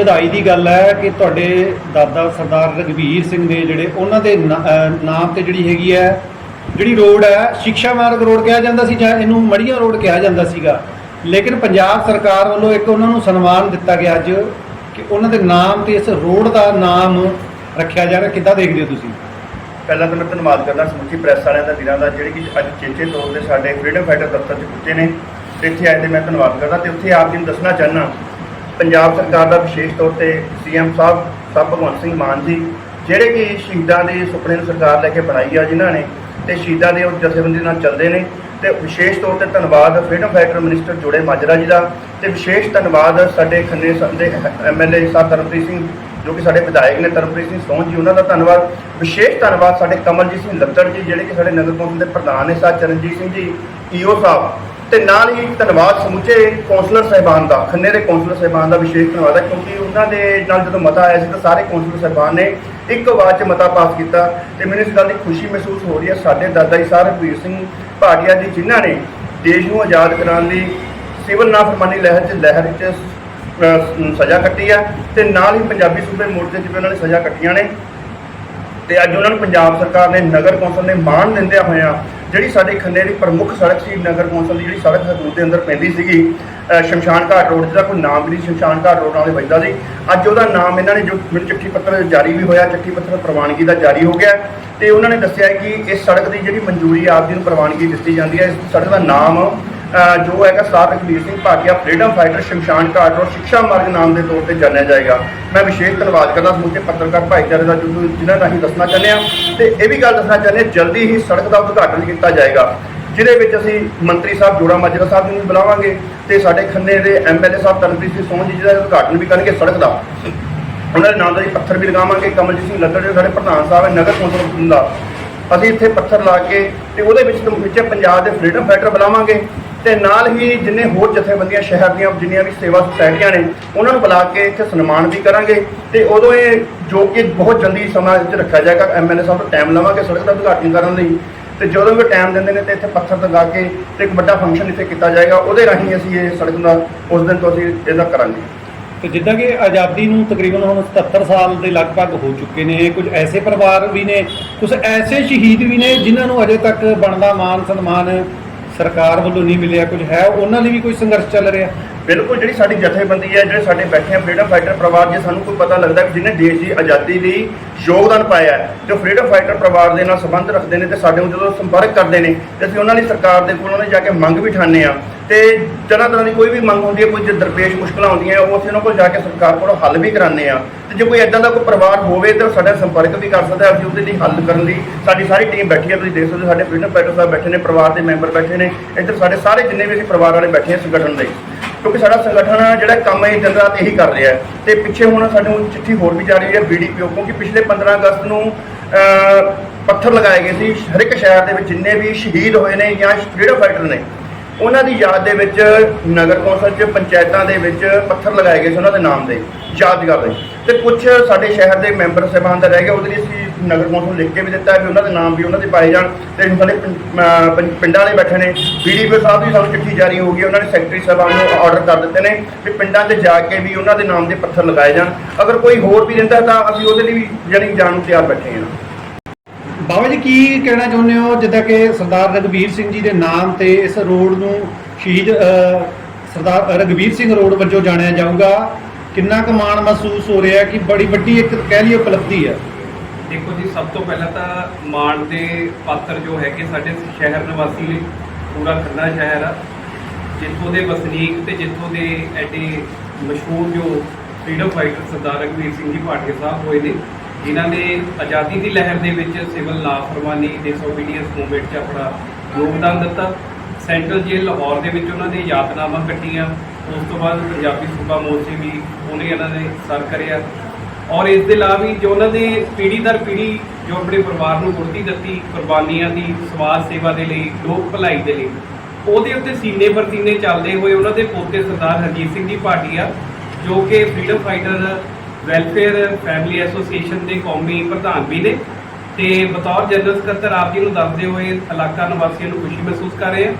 ਵਧਾਈ ਦੀ ਗੱਲ ਹੈ ਕਿ ਤੁਹਾਡੇ ਦਾਦਾ ਸਰਦਾਰ ਰਗਵੀਰ ਸਿੰਘ ਦੇ ਜਿਹੜੇ ਉਹਨਾਂ ਦੇ ਨਾ- ਨਾਮ ਤੇ ਜਿਹੜੀ ਹੈਗੀ ਹੈ, ਜਿਹੜੀ ਰੋਡ ਹੈ ਸਿੱਖਿਆ ਮਾਰਗ ਰੋਡ ਕਿਹਾ ਜਾਂਦਾ ਸੀ ਜਾਂ ਇਹਨੂੰ ਮੜੀਆਂ ਰੋਡ ਕਿਹਾ ਜਾਂਦਾ ਸੀਗਾ। ਲੇਕਿਨ ਪੰਜਾਬ ਸਰਕਾਰ ਵੱਲੋਂ ਇੱਕ ਉਹਨਾਂ ਨੂੰ ਸਨਮਾਨ ਦਿੱਤਾ ਗਿਆ ਅੱਜ ਕਿ ਉਹਨਾਂ ਦੇ ਨਾਮ ਤੇ ਇਸ ਰੋਡ ਦਾ ਨਾਮ ਰੱਖਿਆ ਜਾ ਰਿਹਾ ਕਿੱਦਾਂ ਦੇਖਦੇ ਹੋ ਤੁਸੀਂ? ਪਹਿਲਾਂ ਤਾਂ ਮੈਂ ਧੰਨਵਾਦ ਕਰਦਾ ਸਮੁੱਚੀ ਪ੍ਰੈਸ ਵਾਲਿਆਂ ਦਾ, ਵੀਰਾਂ ਦਾ, ਜਿਹੜੇ ਕਿ ਅੱਜ ਚੇਚੇ ਤੌਰ ਤੇ ਸਾਡੇ ਫਰੀडम ਫਾਈਟਰ ਦਫ਼ਤਰ 'ਚ ਪੁੱਜੇ ਨੇ। ਤੇ ਇੱਥੇ ਆਏ ਤੇ ਮੈਂ ਧੰਨਵਾਦ ਕਰਦਾ ਤੇ ਉੱਥੇ ਆਪ ਜੀ ਨੂੰ ਦੱਸਣਾ ਚਾਹਨਾ ਪੰਜਾਬ ਸਰਕਾਰ ਦਾ ਵਿਸ਼ੇਸ਼ ਤੌਰ ਤੇ ਸੀਐਮ ਸਾਹਿਬ ਸਾਹਿਬ ਭਗਵੰਤ ਸਿੰਘ ਮਾਨ ਜੀ, ਜਿਹੜੇ ਕਿ ਸ਼ਹੀਦਾਂ ਦੇ ਸੁਪਨੇ ਨੂੰ ਸਰਕਾਰ ਲੈ ਕੇ ਬਣਾਈ ਆ ਜਿਨ੍ਹਾਂ ਨੇ, ਤੇ ਸ਼ਹੀਦਾਂ ਦੇ ਉਹ ਜਥੇਬੰਦੀ ਨਾਲ ਚੱਲਦੇ ਨੇ, ਤੇ ਵਿਸ਼ੇਸ਼ ਤੌਰ ਤੇ ਧੰਨਵਾਦ ਫਰੀडम ਫਾਈਟਰ ਮਿਨਿਸਟਰ ਜੋੜੇ ਮਾਜਰਾ ਜੀ ਦਾ, ਤੇ ਵਿਸ਼ੇਸ਼ ਧੰਨਵਾਦ ਸਾਡੇ ਖੰਨੇ ਸ- ਦੇ ਐਮਐਲਏ ਸਾਹਿਬ ਧਰਮਪ੍ਰੀਤ ਸਿੰਘ ਜੋ ਕਿ ਸਾਡੇ ਵਿਧਾਇਕ ਨੇ ਤਰਨਪ੍ਰੀਤ ਸਿੰਘ ਸੋਹਣ ਜੀ, ਉਹਨਾਂ ਦਾ ਧੰਨਵਾਦ। ਵਿਸ਼ੇਸ਼ ਧੰਨਵਾਦ ਸਾਡੇ ਕਮਲਜੀਤ ਸਿੰਘ ਲੱਤੜ ਜੀ, ਜਿਹੜੇ ਕਿ ਸਾਡੇ ਨਗਰ ਕੌਂਸਲ ਦੇ ਪ੍ਰਧਾਨ ਨੇ ਸਾ ਚਰਨਜੀਤ ਸਿੰਘ ਜੀ, ਈਓ ਸਾਹਿਬ। ਤੇ ਨਾਲ ਹੀ ਧੰਨਵਾਦ ਸਮੁੱਚੇ ਕੌਂਸਲਰ ਸਾਹਿਬਾਨ ਦਾ, ਖੰਨੇ ਦੇ ਕੌਂਸਲਰ ਸਾਹਿਬਾਨ ਦਾ ਵਿਸ਼ੇਸ਼ ਧੰਨਵਾਦ ਹੈ, ਕਿਉਂਕਿ ਉਹਨਾਂ ਦੇ ਨਾਲ ਜਦੋਂ ਮਤਾ ਆਇਆ ਸੀ ਤਾਂ ਸਾਰੇ ਕੌਂਸਲਰ ਸਾਹਿਬਾਨ ਨੇ ਇੱਕ ਆਵਾਜ਼ 'ਚ ਮਤਾ ਪਾਸ ਕੀਤਾ। ਤੇ ਮੈਨੂੰ ਇਸ ਗੱਲ ਦੀ ਖੁਸ਼ੀ ਮਹਿਸੂਸ ਹੋ ਰਹੀ ਹੈ, ਸਾਡੇ ਦਾਦਾ ਜੀ ਸਾਹਿਬ ਰਘਬੀਰ ਸਿੰਘ ਭਾਟੀਆ ਜੀ, ਜਿਨ੍ਹਾਂ ਨੇ ਦੇਸ਼ ਨੂੰ ਆਜ਼ਾਦ ਕਰਾਉਣ ਲਈ ਸਿਵਲ ਨਾਫਰਮਾਨੀ ਲਹਿਰ 'ਚ ਲਹਿਰ 'ਚ ਸਜ਼ਾ ਕੱਟੀ ਆ ਤੇ ਨਾਲ ਹੀ ਪੰਜਾਬੀ ਸੂਬੇ ਮੋਰਚੇ 'ਚ ਵੀ ਉਹਨਾਂ ਨੇ ਸਜ਼ਾ ਕੱਟੀਆਂ ਨੇ। ਤੇ ਅੱਜ ਉਹਨਾਂ ਨੂੰ ਪੰਜਾਬ ਸਰਕਾਰ ਨੇ ਨਗਰ ਕੌਂਸਲ ਨੇ ਮਾਣ ਦਿੰਦਿਆਂ ਹੋਇਆਂ ਜਿਹੜੀ ਸਾਡੇ ਖੰਨੇ ਦੀ ਪ੍ਰਮੁੱਖ ਸੜਕ ਸੀ, ਨਗਰ ਕੌਂਸਲ ਦੀ ਜਿਹੜੀ ਸੜਕ ਹਦੂਦ ਦੇ ਅੰਦਰ ਪੈਂਦੀ ਸੀਗੀ। ਸ਼ਮਸ਼ਾਨ ਘਾਟ ਰੋਡ, ਜਿਹਦਾ ਕੋਈ ਨਾਮ ਵੀ ਨਹੀਂ ਸ਼ਮਸ਼ਾਨ ਘਾਟ ਰੋਡ ਨਾਲੇ ਵੱਜਦਾ ਸੀ। ਅੱਜ ਉਹਦਾ ਨਾਮ ਇਹਨਾਂ ਨੇ ਜੋ ਮੈਨੂੰ ਚਿੱਠੀ ਪੱਤਰ ਜਾਰੀ ਵੀ ਹੋਇਆ, ਚਿੱਠੀ ਪੱਤਰ ਪ੍ਰਵਾਨਗੀ ਦਾ ਜਾਰੀ ਹੋ ਗਿਆ। ਤੇ ਉਹਨਾਂ ਨੇ ਦੱਸਿਆ ਕਿ ਇਸ ਸੜਕ ਦੀ ਜਿਹੜੀ ਮਨਜ਼ੂਰੀ ਆਪ ਜੀ ਨੂੰ ਪ੍ਰਵਾਨਗੀ ਦਿੱਤੀ ਜਾਂਦੀ ਹੈ, ਇਸ ਸੜਕ ਦਾ ਨਾਮ ਜੋ ਹੈਗਾ star Raghbir Singh Bhatia freedom fighter ਸ਼ਮਸ਼ਾਨ ਘਾਟ ਰੋਡ ਸਿੱਖਿਆ ਮਾਰਗ ਨਾਮ ਦੇ ਤੌਰ ਤੇ ਜਾਣਿਆ ਜਾਏਗਾ। ਮੈਂ ਵਿਸ਼ੇਸ਼ ਧੰਨਵਾਦ ਕਰਦਾ ਸਮੁੱਚੇ ਪੱਤਰਕਾਰ ਭਾਈਚਾਰੇ ਦਾ ਜਿਨ੍ਹਾਂ ਰਾਹੀਂ ਦੱਸਣਾ ਚਾਹੁੰਦੇ ਆ। ਤੇ ਇਹ ਵੀ ਗੱਲ ਦੱਸਣਾ ਚਾਹੁੰਦੇ ਜਲਦੀ ਹੀ ਸੜਕ ਦਾ ਉਦਘਾਟਨ ਕੀਤਾ ਜਾਏਗਾ। ਜਿਹਦੇ ਵਿੱਚ ਅਸੀਂ ਮੰਤਰੀ ਸਾਹਿਬ ਜੋੜਾ ਮਾਜਰਾ ਸਾਹਿਬ ਨੂੰ ਵੀ ਬੁਲਾਵਾਂਗੇ ਤੇ ਸਾਡੇ ਖੰਨੇ ਦੇ ਐਮਐਲਏ ਸਾਹਿਬ ਤਰਨਪ੍ਰੀਤ ਸਿੰਘ ਸੋਹਣ ਜੀ, ਜਿਹਦਾ ਉਦਘਾਟਨ ਵੀ ਕਰਨਗੇ ਸੜਕ ਦਾ। ਉਹਨਾਂ ਦੇ ਨਾਮ ਦਾ ਪੱਥਰ ਵੀ ਲਗਾਵਾਂਗੇ। ਕਮਲਜੀਤ ਸਿੰਘ ਲੱਦੜ ਦੇ ਸਾਡੇ ਪ੍ਰਧਾਨ ਸਾਹਿਬ ਹੈ, ਨਗਰ ਕੌਂਸਲ ਬਠਿੰਡਾ ਅਸੀਂ ਇੱਥੇ ਪੱਥਰ ਲਾ ਕੇ ਤੇ ਉਹਦੇ ਵਿੱਚ ਵਿੱਚ ਪੰਜਾਬ ਦੇ ਫਰੀडम ਫਾਈਟਰ ਬੁਲਾਵਾਂਗੇ। ਤੇ ਨਾਲ ਹੀ ਜਿੰਨੇ ਹੋਰ ਜਥੇਬੰਦੀਆਂ, ਸ਼ਹਿਰ ਦੀਆਂ ਜਿੰਨੀਆਂ ਵੀ ਸੇਵਾ ਸੁਸਾਇਟੀਆਂ ਨੇ, ਉਹਨਾਂ ਨੂੰ ਬੁਲਾ ਕੇ ਇੱਥੇ ਸਨਮਾਨ ਵੀ ਕਰਾਂਗੇ ਤੇ ਉਦੋਂ ਇਹ ਜੋ ਕਿ ਬਹੁਤ ਜਲਦੀ ਸਮਾਂ ਵਿੱਚ ਰੱਖਿਆ ਜਾਏਗਾ ਐਮਐਲਏ ਸਾਹਿਬ ਤੋਂ ਟਾਈਮ ਲਵਾਂਗੇ ਸੜਕ ਦਾ ਉਦਘਾਟਨ ਕਰਨ ਲਈ। ਤੇ ਜਦੋਂ ਵੀ ਟਾਈਮ ਦਿੰਦੇ ਨੇ ਤੇ ਇੱਥੇ ਪੱਥਰ ਲਗਾ ਕੇ ਤੇ ਇੱਕ ਵੱਡਾ ਫੰਕਸ਼ਨ ਇੱਥੇ ਕੀਤਾ ਜਾਏਗਾ, ਉਹਦੇ ਰਾਹੀਂ ਅਸੀਂ ਇਹ ਸੜਕ ਦਾ ਉਸ ਦਿਨ ਤੋਂ ਅਸੀਂ ਇਹਦਾ ਕਰਾਂਗੇ। ਤੇ ਜਿੱਦਾਂ ਕਿ ਆਜ਼ਾਦੀ ਨੂੰ ਤਕਰੀਬਨ ਹੁਣ 77 ਸਾਲ ਦੇ ਲਗਭਗ ਹੋ ਚੁੱਕੇ ਨੇ, ਕੁਝ ਐਸੇ ਪਰਿਵਾਰ ਵੀ ਨੇ, ਕੁਝ ਐਸੇ ਸ਼ਹੀਦ ਵੀ ਨੇ, ਜਿਨ੍ਹਾਂ ਨੂੰ ਅਜੇ ਤੱਕ ਬਣਦਾ ਮਾਨ ਸਨਮਾਨ ਸਰਕਾਰ ਵੱਲੋਂ ਨਹੀਂ ਮਿਲਿਆ ਕੁਝ ਹੈ? ਉਹਨਾਂ ਲਈ ਵੀ ਕੋਈ ਸੰਘਰਸ਼ ਚੱਲ ਰਿਹਾ? ਬਿਲਕੁਲ ਜਿਹੜੀ ਸਾਡੀ ਜਥੇਬੰਦੀ ਹੈ, ਜਿਹੜੇ ਸਾਡੇ ਬੈਠੇ ਆ ਫਰੀडम ਫਾਈਟਰ ਪਰਿਵਾਰ, ਜੇ ਸਾਨੂੰ ਕੋਈ ਪਤਾ ਲੱਗਦਾ ਕਿ ਜਿਹਨੇ ਦੇਸ਼ ਦੀ ਆਜ਼ਾਦੀ ਲਈ ਯੋਗਦਾਨ ਪਾਇਆ ਹੈ, ਤੇ ਫਰੀडम ਫਾਈਟਰ ਪਰਿਵਾਰ ਦੇ ਨਾਲ ਸੰਬੰਧ ਰੱਖਦੇ ਨੇ ਤੇ ਸਾਡੇ ਨਾਲ ਜਦੋਂ ਸੰਪਰਕ ਕਰਦੇ ਨੇ, ਤੇ ਅਸੀਂ ਉਹਨਾਂ ਦੀ ਸਰਕਾਰ ਦੇ ਕੋਲ ਉਹਨਾਂ ਨੇ ਜਾ ਕੇ ਮੰਗ ਵੀ ਠਾਣੇ ਆ। ਤੇ ਤਰ੍ਹਾਂ ਤਰ੍ਹਾਂ ਦੀ ਕੋਈ ਵੀ ਮੰਗ ਹੁੰਦੀ ਹੈ, ਕੋਈ ਜੇ ਦਰਪੇਸ਼ ਮੁਸ਼ਕਲਾਂ ਹੁੰਦੀਆਂ ਉਹ ਅਸੀਂ ਉਹਨਾਂ ਕੋਲ ਜਾ ਕੇ ਸਰਕਾਰ ਕੋਲ ਹੱਲ ਵੀ ਕਰਾਣੇ ਆ। ਤੇ ਜੇ ਕੋਈ ਐਦਾਂ ਦਾ ਕੋਈ ਪਰਿਵਾਰ ਹੋਵੇ, ਤਾਂ ਸਾਡਾ ਸੰਪਰਕ ਵੀ ਕਰ ਸਕਦਾ ਅਸੀਂ ਉਹਦੇ ਲਈ ਹੱਲ ਕਰਨ ਲਈ ਸਾਡੀ ਸਾਰੀ ਟੀਮ ਬੈਠੀ ਹੈ, ਤੁਸੀਂ ਦੇਖ ਸਕਦੇ ਹੋ, ਸਾਡੇ ਫਰੀडम ਫਾਈਟਰ ਸਾਹਿਬ ਬੈਠੇ ਨੇ, ਪਰਿਵਾਰ ਦੇ ਮੈਂਬਰ ਬੈਠੇ ਨੇ, ਇੱਧਰ ਸਾਡੇ ਸਾਰੇ ਜਿੰਨੇ ਵੀ ਅਸੀਂ ਪਰਿਵਾਰ ਵਾਲੇ ਬੈਠੇ ਆ ਸੰਗਠਨ ਦੇ। ਕਿਉਂਕਿ ਸਾਡਾ ਸੰਗਠਨ ਜਿਹੜਾ ਕੰਮ ਹੈ ਦਿਨ ਰਾਤ ਇਹੀ ਕਰ ਰਿਹਾ ਹੈ। ਤੇ ਪਿੱਛੇ ਹੁਣ ਸਾਨੂੰ ਚਿੱਠੀ ਹੋਰ ਵੀ ਜਾ ਰਹੀ ਹੈ ਬੀਡੀਪੀਓ ਕਿਉਂਕਿ ਪਿਛਲੇ 15 ਅਗਸਤ ਨੂੰ ਪੱਥਰ ਲਗਾਏ ਗਏ ਸੀ ਹਰ ਇੱਕ ਸ਼ਹਿਰ ਦੇ ਵਿੱਚ ਜਿੰਨੇ ਵੀ ਸ਼ਹੀਦ ਹੋਏ ਨੇ ਜਾਂ ਫਰੀडम ਫਾਈਟਰ ਨੇ, ਉਹਨਾਂ ਦੀ ਯਾਦ ਦੇ ਵਿੱਚ ਨਗਰ ਕੌਂਸਲ 'ਚ, ਪੰਚਾਇਤਾਂ ਦੇ ਵਿੱਚ ਪੱਥਰ ਲਗਾਏ ਗਏ ਸੀ ਉਹਨਾਂ ਦੇ ਨਾਮ ਦੇ, ਯਾਦਗਾਰ ਦੇ। ਤੇ ਕੁਝ ਸਾਡੇ ਸ਼ਹਿਰ ਦੇ ਮੈਂਬਰ ਸਾਹਿਬਾਨ ਦਾ ਰਹਿ ਗਿਆ ਉਹਦੇ ਲਈ ਅਸੀਂ ਨਗਰ ਕੌਂਸਲ ਨੂੰ ਲਿਖ ਕੇ ਵੀ ਦਿੱਤਾ ਹੈ ਵੀ ਉਹਨਾਂ ਦੇ ਨਾਮ ਵੀ ਉਹਨਾਂ ਦੇ ਪਾਏ ਜਾਣ ਤੇ ਸਾਡੇ ਪਿੰ- ਅਹ ਪਿੰ- ਪਿੰਡਾਂ ਵਾਲੇ ਬੈਠੇ ਨੇ। ਬੀਡੀਪੀਓ ਸਾਹਿਬ ਦੀ ਸਾਨੂੰ ਚਿੱਠੀ ਜਾਰੀ ਹੋ ਗਈ ਉਹਨਾਂ ਨੇ ਸੈਕਟਰੀ ਸਾਹਿਬਾਨ ਨੂੰ ਆਰਡਰ ਕਰ ਦਿੱਤੇ ਨੇ ਵੀ ਪਿੰਡਾਂ 'ਚ ਜਾ ਕੇ ਵੀ ਉਹਨਾਂ ਦੇ ਨਾਮ ਦੇ ਪੱਥਰ ਲਗਾਏ ਜਾਣ। ਅਗਰ ਕੋਈ ਹੋਰ ਵੀ ਰਹਿੰਦਾ ਤਾਂ ਅਸੀਂ ਉਹਦੇ ਲਈ ਵੀ ਜਾਣੀ ਜਾਣ ਨੂੰ ਤਿਆਰ ਬੈਠੇ ਹਾਂ। ਬਾਬਾ ਜੀ ਕੀ ਕਹਿਣਾ ਚਾਹੁੰਦੇ ਹੋ? ਜਿੱਦਾਂ ਕਿ ਸਰਦਾਰ ਰਘਬੀਰ ਸਿੰਘ ਜੀ ਦੇ ਨਾਮ ਤੇ ਇਸ ਰੋਡ ਨੂੰ ਸ਼ਹੀਦ ਅਹ, ਸਰਦਾਰ ਰਘਬੀਰ ਸਿੰਘ ਰੋਡ ਵਜੋਂ ਜਾਣਿਆ ਜਾਊਗਾ। ਕਿੰਨਾ ਕੁ ਮਾਣ ਮਹਿਸੂਸ ਹੋ ਰਿਹਾ ਕਿ ਬੜੀ ਵੱਡੀ ਇੱਕ ਕਹਿ ਲਈਏ ਉਪਲਬਧੀ ਹੈ। ਦੇਖੋ ਜੀ, ਸਭ ਤੋਂ ਪਹਿਲਾਂ ਤਾਂ ਮਾਣ ਦੇ ਪਾਤਰ ਜੋ ਹੈਗੇ ਸਾਡੇ ਸ਼ਹਿਰ ਨਿਵਾਸੀ ਨੇ, ਪੂਰਾ ਖੰਨਾ ਸ਼ਹਿਰ ਆ। ਜਿੱਥੋਂ ਦੇ ਵਸਨੀਕ ਤੇ ਜਿੱਥੋਂ ਦੇ ਐਡੇ ਮਸ਼ਹੂਰ ਜੋ ਫਰੀडम ਫਾਈਟਰ ਸਰਦਾਰ ਰਘਵੀਰ ਸਿੰਘ ਜੀ ਭਾਟੀਆ ਸਾਹਿਬ ਹੋਏ ਨੇ, ਜਿਨ੍ਹਾਂ ਨੇ ਆਜ਼ਾਦੀ ਦੀ ਲਹਿਰ ਦੇ ਵਿੱਚ ਸਿਵਲ ਲਾਫਰਮਾਨੀ ਡਿਸਓਬੀਡੀਐਂਸ ਮੂਵਮੈਂਟ 'ਚ ਆਪਣਾ ਯੋਗਦਾਨ ਦਿੱਤਾ। ਸੈਂਟਰਲ ਜੇਲ੍ਹ ਲਾਹੌਰ ਦੇ ਵਿੱਚ ਉਹਨਾਂ ਨੇ ਯਾਤਨਾਵਾਂ ਕੱਟੀਆਂ ਉਸ ਤੋਂ ਬਾਅਦ ਪੰਜਾਬੀ ਸੂਬਾ ਮੋਰਚੇ ਵੀ ਉਹਨੇ ਇਹਨਾਂ ਨੇ ਸਰ ਕਰਿਆ। ਔਰ ਇਸ ਦੇ ਇਲਾਵਾ ਵੀ ਜੋ ਉਹਨਾਂ ਨੇ ਪੀੜ੍ਹੀ ਦਰ ਪੀੜ੍ਹੀ ਜੋ ਆਪਣੇ ਪਰਿਵਾਰ ਨੂੰ ਗੁਰਤੀ ਦਿੱਤੀ, ਕੁਰਬਾਨੀਆਂ ਦੀ, ਸਮਾਜ ਸੇਵਾ ਦੇ ਲਈ, ਲੋਕ ਭਲਾਈ ਦੇ ਲਈ, ਉਹਦੇ ਉੱਤੇ ਸੀਨੇ ਪਰ ਸੀਨੇ ਚੱਲਦੇ ਹੋਏ ਉਹਨਾਂ ਦੇ ਪੋਤੇ ਸਰਦਾਰ ਹਰਜੀਤ ਸਿੰਘ ਜੀ ਭਾਟੀਆ ਜੋ ਕਿ freedom fighter welfare family association ਦੇ ਕੌਮੀ ਪ੍ਰਧਾਨ ਵੀ ਨੇ। ਤੇ ਬਤੌਰ ਜਨਰਲ ਸਕੱਤਰ ਆਪ ਜੀ ਨੂੰ ਦੱਸਦੇ ਹੋਏ ਇਲਾਕਾ ਨਿਵਾਸੀਆਂ ਨੂੰ ਖੁਸ਼ੀ ਮਹਿਸੂਸ ਕਰ ਰਹੇ ਹਾਂ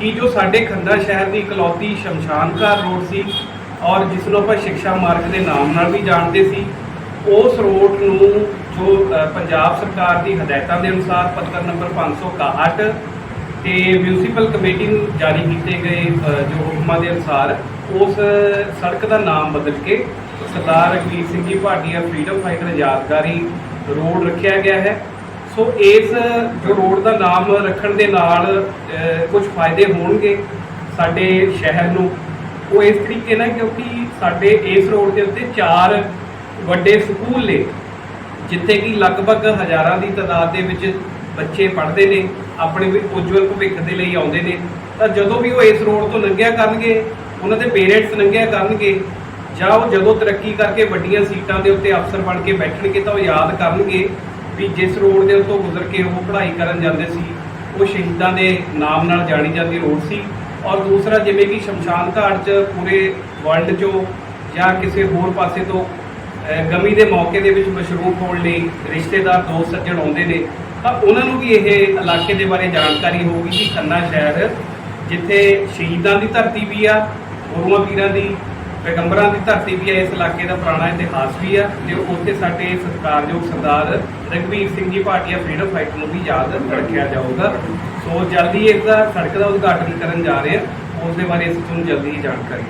ਕਿ ਜੋ ਸਾਡੇ ਖੰਨਾ ਸ਼ਹਿਰ ਦੀ ਇਕਲੌਤੀ ਸ਼ਮਸ਼ਾਨ ਘਾਟ ਰੋਡ ਸੀ ਔਰ ਜਿਸ ਨੂੰ ਆਪਾਂ ਸਿੱਖਿਆ ਮਾਰਗ ਦੇ ਨਾਮ ਨਾਲ ਵੀ ਜਾਣਦੇ ਸੀ ਉਸ ਰੋਡ ਨੂੰ ਜੋ ਪੰਜਾਬ ਸਰਕਾਰ ਦੀ ਹਦਾਇਤਾਂ ਦੇ ਅਨੁਸਾਰ ਪੱਤਰ ਨੰਬਰ 561 ਤੇ ਮਿਊਨਿਸਪਲ ਕਮੇਟੀ ਨੂੰ ਜਾਰੀ ਕੀਤੇ ਗਏ ਜੋ ਹੁਕਮਾਂ ਦੇ ਅਨੁਸਾਰ ਉਸ ਸੜਕ ਦਾ ਨਾਮ ਬਦਲ ਕੇ ਸਰਦਾਰ ਰਣਜੀਤ ਸਿੰਘ ਜੀ ਭਾਟੀਆ ਫਰੀडम ਫਾਈਟਰ ਯਾਦਗਾਰੀ ਰੋਡ ਰੱਖਿਆ ਗਿਆ ਹੈ। ਸੋ ਇਸ, ਜੋ ਰੋਡ ਦਾ ਨਾਮ ਰੱਖਣ ਦੇ ਨਾਲ ਕੁਝ ਫਾਇਦੇ ਹੋਣਗੇ ਸਾਡੇ ਸ਼ਹਿਰ ਨੂੰ। ਉਹ ਇਸ ਤਰੀਕੇ ਨਾਲ ਕਿਉਂਕਿ ਸਾਡੇ ਇਸ ਰੋਡ ਦੇ ਉੱਤੇ ਚਾਰ ਵੱਡੇ ਸਕੂਲ ਨੇ, ਜਿੱਥੇ ਕਿ ਲਗਭਗ ਹਜ਼ਾਰਾਂ ਦੀ ਤਾਦਾਦ ਦੇ ਵਿੱਚ ਬੱਚੇ ਪੜ੍ਹਦੇ ਨੇ, ਆਪਣੇ ਵੀ ਉਜਵਲ ਭਵਿੱਖ ਦੇ ਲਈ ਆਉਂਦੇ ਨੇ। ਤਾਂ ਜਦੋਂ ਵੀ ਉਹ ਇਸ ਰੋਡ ਤੋਂ ਲੰਘਿਆ ਕਰਨਗੇ, ਉਹਨਾਂ ਦੇ ਪੇਰੈਂਟਸ ਲੰਘਿਆ ਕਰਨਗੇ, ਜਾਂ ਉਹ ਜਦੋਂ ਤਰੱਕੀ ਕਰਕੇ ਵੱਡੀਆਂ ਸੀਟਾਂ ਦੇ ਉੱਤੇ ਅਫਸਰ ਬਣ ਕੇ ਬੈਠਣਗੇ, ਤਾਂ ਉਹ ਯਾਦ ਕਰਨਗੇ ਵੀ ਜਿਸ ਰੋਡ ਦੇ ਉੱਤੋਂ ਗੁਜ਼ਰ ਕੇ ਉਹ ਪੜ੍ਹਾਈ ਕਰਨ ਜਾਂਦੇ ਸੀ, ਉਹ ਸ਼ਹੀਦਾਂ ਦੇ ਨਾਮ ਨਾਲ ਜਾਣੀ ਜਾਂਦੀ ਰੋਡ ਸੀ। ਔਰ ਦੂਸਰਾ ਜਿਵੇਂ ਕਿ ਸ਼ਮਸ਼ਾਨ ਘਾਟ 'ਚ ਪੂਰੇ ਵਰਲਡ 'ਚੋਂ ਜਾਂ ਕਿਸੇ ਹੋਰ ਪਾਸੇ ਤੋਂ ਗਮੀ ਦੇ ਮੌਕੇ ਦੇ ਵਿੱਚ ਮਸ਼ਰੂਫ ਹੋਣ ਲਈ ਰਿਸ਼ਤੇਦਾਰ ਦੋਸਤ ਸੱਜਣ ਆਉਂਦੇ ਨੇ। ਤਾਂ ਉਹਨਾਂ ਨੂੰ ਵੀ ਇਹ ਇਲਾਕੇ ਦੇ ਬਾਰੇ ਜਾਣਕਾਰੀ ਹੋਊਗੀ ਕਿ ਖੰਨਾ ਸ਼ਹਿਰ, ਜਿੱਥੇ ਸ਼ਹੀਦਾਂ ਦੀ ਧਰਤੀ ਵੀ ਆ, ਗੁਰੂਆਂ ਪੀਰਾਂ ਦੀ, ਪੈਗੰਬਰਾਂ ਦੀ ਧਰਤੀ ਵੀ ਆ, ਇਸ ਇਲਾਕੇ ਦਾ ਪੁਰਾਣਾ ਇਤਿਹਾਸ ਵੀ ਆ ਤੇ ਉੱਥੇ ਸਾਡੇ ਸਤਿਕਾਰਯੋਗ ਸਰਦਾਰ ਰਘਵੀਰ ਸਿੰਘ ਜੀ ਭਾਟੀਆ ਫਰੀडम ਫਾਈਟਰ ਨੂੰ ਵੀ ਯਾਦ ਰੱਖਿਆ ਜਾਊਗਾ। ਸੋ ਜਲਦੀ ਇਸ ਦਾ ਸੜਕ ਦਾ ਉਦਘਾਟਨ ਕਰਨ ਜਾ ਰਹੇ ਹਾਂ। ਉਸ ਦੇ ਬਾਰੇ ਅਸੀਂ ਤੁਹਾਨੂੰ ਜਲਦੀ ਹੀ ਜਾਣਕਾਰੀ